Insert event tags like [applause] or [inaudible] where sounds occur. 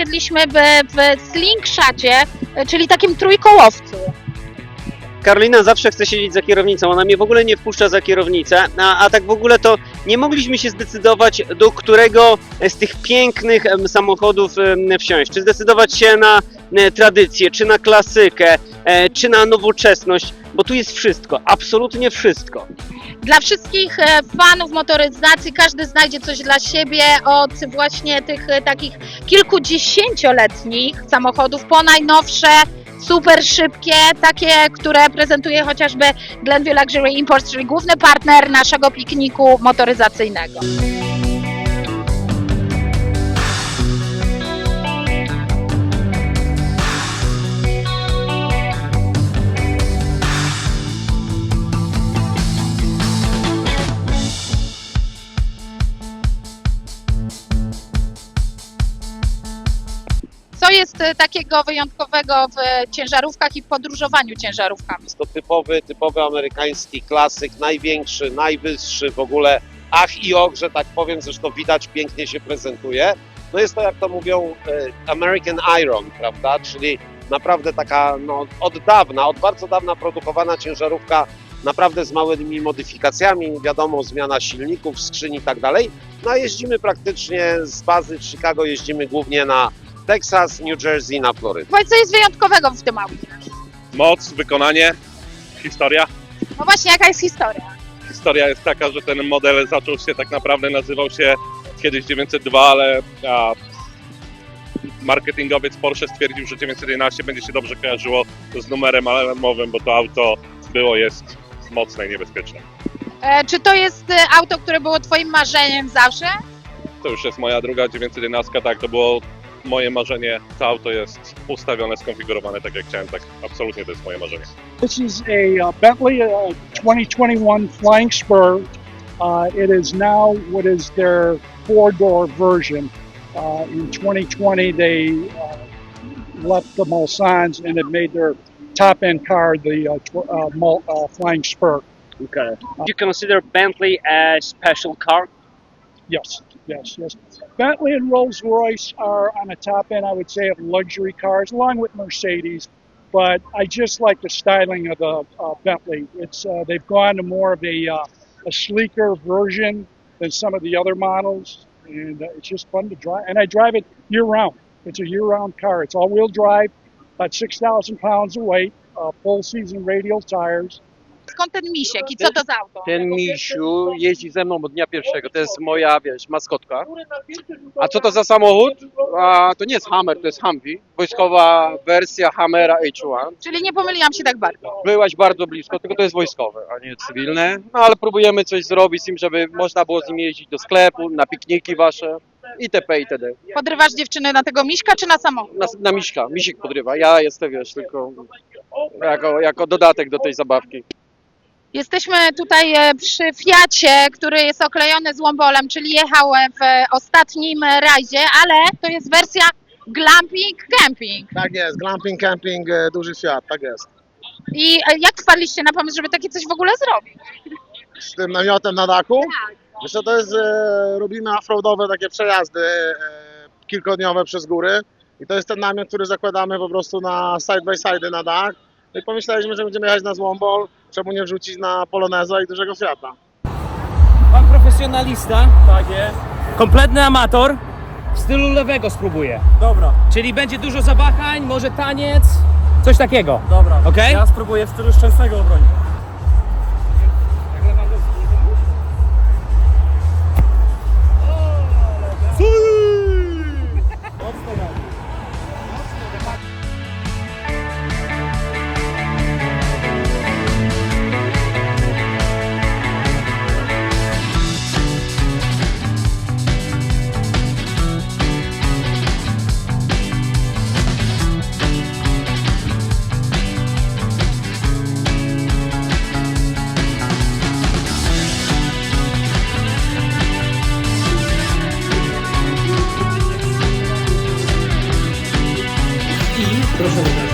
tutaj przysiedliśmy w, w czyli takim trójkołowcu. Karolina zawsze chce siedzieć za kierownicą, ona mnie w ogóle nie wpuszcza za kierownicę, a, a tak w ogóle to nie mogliśmy się zdecydować, do którego z tych pięknych samochodów wsiąść. Czy zdecydować się na e, tradycję, czy na klasykę, e, czy na nowoczesność, bo tu jest wszystko, absolutnie wszystko. Dla wszystkich e, fanów motoryzacji każdy znajdzie coś dla siebie od właśnie tych takich kilkudziesięcioletnich samochodów po najnowsze, super szybkie, takie, które prezentuje chociażby Glenview Luxury Imports, czyli główny partner naszego pikniku motoryzacyjnego. Jest e, takiego wyjątkowego w ciężarówkach i podróżowaniu ciężarówkami? Jest to typowy, typowy amerykański klasyk, największy, najwyższy w ogóle. Ach i och, że tak powiem, zresztą widać, pięknie się prezentuje. No jest to, jak to mówią, e, American Iron, prawda? Czyli naprawdę taka no, od dawna, od bardzo dawna produkowana ciężarówka, naprawdę z małymi modyfikacjami, wiadomo, zmiana silników, skrzyni i tak dalej. No a jeździmy praktycznie z bazy w Chicago, jeździmy głównie na Texas, New Jersey, na Florydę. Powiedz, co jest wyjątkowego w tym aucie? moc, wykonanie, historia. No właśnie, jaka jest historia? Historia jest taka, że ten model zaczął się tak naprawdę, nazywał się kiedyś 902, ale a, marketingowiec Porsche stwierdził, że 911 będzie się dobrze kojarzyło z numerem alarmowym, bo to auto było, jest mocne i niebezpieczne. E, czy to jest e, auto, które było Twoim marzeniem zawsze? To już jest moja druga 911, tak, to było moje marzenie. To auto jest ustawione, skonfigurowane tak jak chciałem, tak absolutnie to jest moje marzenie. This is a uh, Bentley uh, 2021 Flying Spur. Uh, it is now what is their four-door version. Uh, in 2020, they uh, left the Mulsannes and have made their top-end car the uh, tw- uh, Mul- uh, Flying Spur. Okay. Do You consider Bentley a special car? Yes, yes, yes. Bentley and Rolls Royce are on the top end, I would say, of luxury cars, along with Mercedes. But I just like the styling of the uh, Bentley. It's uh, they've gone to more of a uh, a sleeker version than some of the other models, and uh, it's just fun to drive. And I drive it year round. It's a year round car. It's all wheel drive, about six thousand pounds of weight, uh, full season radial tires. Skąd ten misiek i co to za auto? Ten misiu jeździ ze mną od dnia pierwszego. To jest moja, wiesz, maskotka. A co to za samochód? A, to nie jest Hammer, to jest Humvee. Wojskowa wersja Hammera H1. Czyli nie pomyliłam się tak bardzo. Byłaś bardzo blisko, tylko to jest wojskowe, a nie cywilne. No ale próbujemy coś zrobić z nim, żeby można było z nim jeździć do sklepu, na pikniki wasze itp. itd. Podrywasz dziewczynę na tego miśka czy na samochód? Na, na Miśka, Misik podrywa. Ja jestem, wiesz, tylko jako, jako dodatek do tej zabawki. Jesteśmy tutaj e, przy Fiacie, który jest oklejony złombolem, czyli jechał e, w ostatnim rajdzie, ale to jest wersja glamping camping. Tak jest, glamping, camping, e, duży świat, tak jest. I e, jak wpadliście na pomysł, żeby takie coś w ogóle zrobić? Z tym namiotem na dachu. Wiesz co, to jest, e, robimy offroadowe takie przejazdy e, kilkodniowe przez góry i to jest ten namiot, który zakładamy po prostu na side by side na dach. No i pomyśleliśmy, że będziemy jechać na złombol, czemu nie wrzucić na poloneza i dużego Fiata. Pan profesjonalista. Tak jest. Kompletny amator. W stylu lewego spróbuję. Dobra, Czyli będzie dużo zawahań, może taniec, coś takiego. dobra. Okej? Ja spróbuję w stylu szczęsnego obronić. Thank [laughs] you.